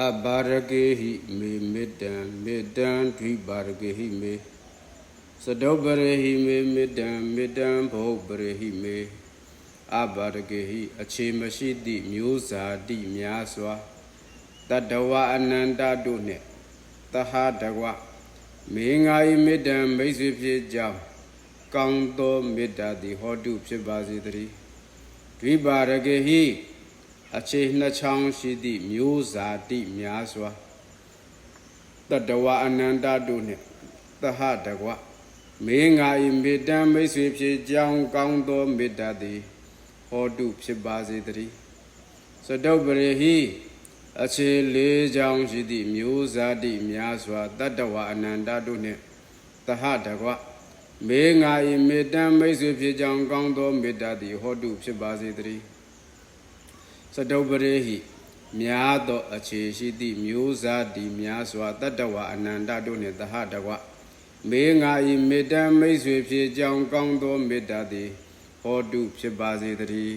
အဘာရကေဟိမေမေတ္တံမေတ္တံဒွိဘာရကေဟိမေစတောပရေဟိမေမေတ္တံမေတ္တံဘုပရေဟိမေအဘာရကေဟိအခြေမရှိသည့်မျိုးဇာတိများစွာတတဝအနန္တတို့နှင့်တဟတကွမေငါဤမေတ္တံမိတ်ဆွေဖြစ်ကြောင်းကောင်းသောမေတ္တာသည်ဟောတုဖြစ်ပါစေတည်းဒွိဘာရကေဟိ အခြေနှစ်ချောင်းရှိသည့်မျိုးဇာတိများစွာတတဝအနန္တတို့နှင့်သဟတကွမေငါဤမေတ္တံမိတ်ဆွေဖြစ်ကြောင်းကောင်းသောမေတ္တာသည်ဟောတုဖြစ်ပါစေတည်းစတုပ္ပရိဟိအခြေလေးချောင်းရှိသည့်မျိုးဇာတိများစွာတတဝအနန္တတို့နှင့်သဟတကွမေငါဤမေတ္တံမိတ်ဆွေဖြစ်ကြောင်းကောင်းသောမေတ္တာသည်ဟောတုဖြစ်ပါစေတည်း စတုပရေဟိများသောအခြေရှိသည့်မျိုးစားဒီများစွာတတ္တဝအနန္တတို့နှင့်တဟတကွမေငါဤမေတ္တမိတ်ဆွေဖြစ်ကြောင်းကောင်းသောမေတ္တာသည်ဟောတုဖြစ်ပါစေတည်း